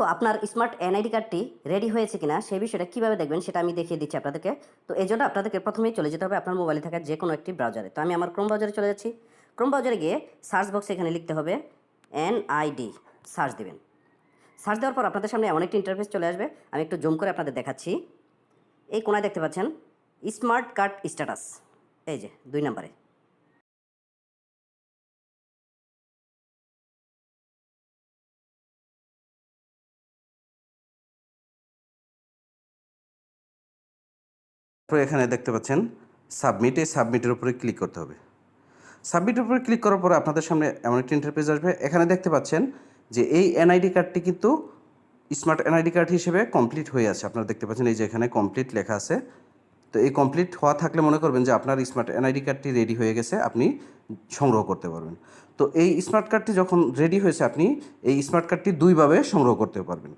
তো আপনার smart NID কার্ডটি রেডি হয়েছে কিনা সেই বিষয়টা কীভাবে দেখবেন সেটা আমি দেখিয়ে দিচ্ছি আপনাদেরকে। তো এই জন্য আপনাদেরকে প্রথমেই চলে যেতে হবে আপনার মোবাইলে থাকা যে কোনো একটি ব্রাউজারে তো আমি আমার ক্রোম ব্রাউজারে চলে যাচ্ছি। ক্রোম ব্রাউজারে গিয়ে সার্চ বক্সে এখানে লিখতে হবে এনআইডি সার্চ দেবেন। সার্চ দেওয়ার পর আপনাদের সামনে এমন একটি ইন্টারফেস চলে আসবে। আমি একটু জুম করে আপনাদের দেখাচ্ছি। এই কোনায় দেখতে পাচ্ছেন স্মার্ট কার্ড স্ট্যাটাস এই যে, দুই নম্বরে। তারপরে এখানে দেখতে পাচ্ছেন সাবমিট সাবমিটের উপরে ক্লিক করতে হবে। সাবমিটের উপরে ক্লিক করার পরে আপনাদের সামনে এমন একটি ইন্টারফেস আসবে। এখানে দেখতে পাচ্ছেন যে এই এনআইডি কার্ডটি কিন্তু স্মার্ট এনআইডি কার্ড হিসেবে কমপ্লিট হয়ে আছে। আপনারা দেখতে পাচ্ছেন এই যে এখানে কমপ্লিট লেখা আছে। তো এই কমপ্লিট হওয়া থাকলে মনে করবেন যে আপনার স্মার্ট এনআইডি কার্ডটি রেডি হয়ে গেছে, আপনি সংগ্রহ করতে পারবেন। তো এই স্মার্ট কার্ডটি যখন রেডি হয়েছে, আপনি এই স্মার্ট কার্ডটি দুইভাবে সংগ্রহ করতে পারবেন।